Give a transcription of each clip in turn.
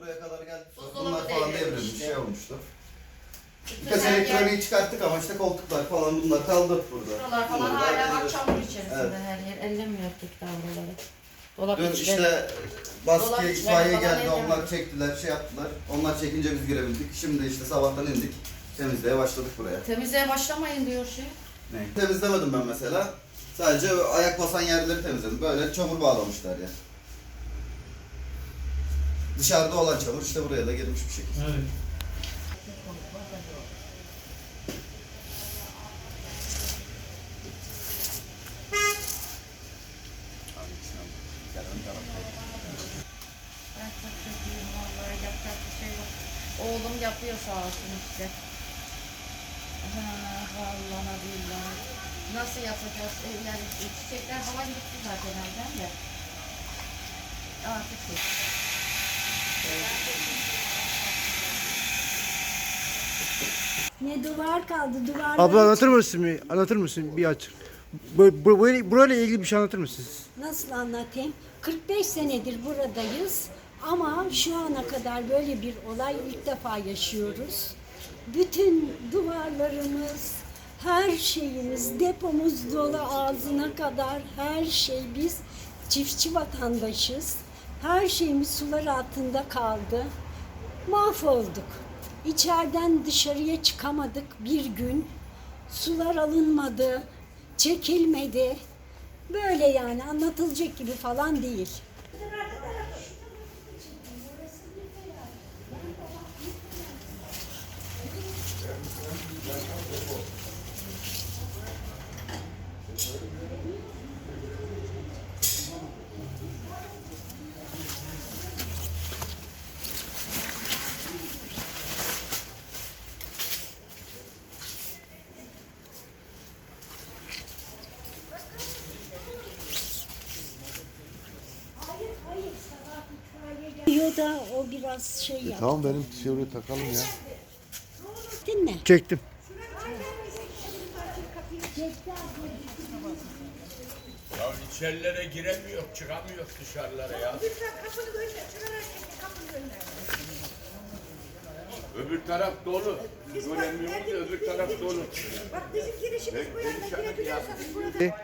Buraya kadar geldik. Buzdolabı Bunlar falan devrilmiş. devrilmiş, şey olmuştu. Bütün Birkaç elektroniği çıkarttık ama işte koltuklar falan bunlar kaldı burada. Şuralar falan Bunları hala halledeceğiz. çamur içerisinde Evet. her yer. Ellemiyoruz daha buraları. Dolap Dün içleri. işte baskı Dolap içleri itfaiye falan geldi, ellemiyoruz. onlar çektiler, şey yaptılar. Onlar çekince biz girebildik. Şimdi işte sabahtan indik. Temizliğe başladık buraya. Temizliğe başlamayın diyor şey. Ne? Temizlemedim ben mesela. Sadece ayak basan yerleri temizledim. Böyle çamur bağlamışlar ya. Dışarıda olan çamur işte buraya da girmiş bir şekilde. Evet. Ben çok kötüyüm vallahi yapacak bir şey yok. Oğlum yapıyor sağ olsun işte. Ha, vallahi billahi. Nasıl yapacağız? E, Yani çiçekler falan gitti zaten evden de. Artık yok. Ne duvar kaldı duvar. Abla anlatır mısın bir? Anlatır mısın bir aç? Bu- burayla ilgili bir şey anlatır mısınız? Nasıl anlatayım? 45 senedir buradayız ama şu ana kadar böyle bir olay ilk defa yaşıyoruz. Bütün duvarlarımız, her şeyimiz, depomuz dolu ağzına kadar her şey biz çiftçi vatandaşız. Her şeyimiz sular altında kaldı. Mahvolduk. İçeriden dışarıya çıkamadık bir gün. Sular alınmadı, çekilmedi. Böyle yani anlatılacak gibi falan değil. Diyor da o biraz şey yaptı. Tamam benim tişörtü takalım ya. Mi? Çektim. Ya içerilere giremiyor, çıkamıyor dışarılara ya. Öbür taraf dolu. Göremiyoruz da öbür taraf dolu. Bak bizim girişimiz bu yana girebiliyorsanız burada.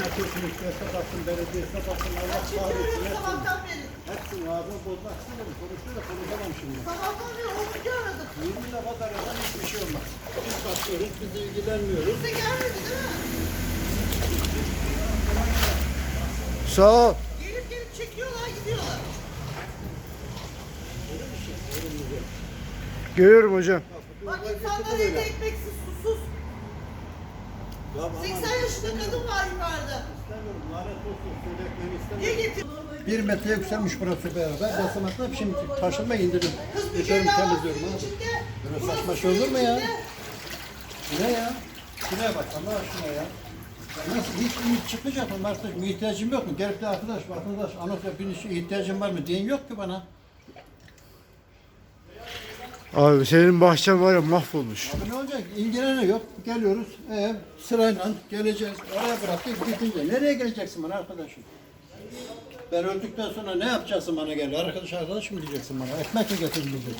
Olsun isterse baksın, belediyesine baksın, Allah kahretsin. Hepsini, sabahtan beri. hepsini ağzını bozmak istedim. Konuştu da konuşamam şimdi. Sabahtan beri onuncu aradık. 20 defa da arasan hiçbir şey olmaz. Biz bakıyoruz, biz ilgilenmiyoruz. Bize gelmedi değil mi? Sağ ol. Gelip gelip çekiyorlar gidiyorlar. Görüyorum hocam. Bak insanlar evde ekmeksiz 80 yaşında kadın var yukarıda. istemiyorum, lanet olsun. Bir metre yükselmiş burası beraber. Basamakla şimdi taşınma indirdim. Kız bir kere daha temizliyorum içinde. Böyle Burası saçma şey olur mu ya? içinde. Bu ne ya? Şuraya bak Allah aşkına ya. Ya Nasıl hiç hiç çıkmayacak mı? Arkadaş bir ihtiyacım yok mu? Gelip de arkadaş, arkadaş anons yap, bir şey ihtiyacım var mı diyen yok ki bana. Abi senin bahçen var ya mahvolmuş. Abi ne olacak? İlgilenen yok. Geliyoruz. Ee, sırayla geleceğiz. Oraya bıraktık gidince. Nereye geleceksin bana arkadaşım? Ben öldükten sonra ne yapacaksın bana gel? Arkadaş arkadaş mı diyeceksin bana? Ekmek mi getireceksin?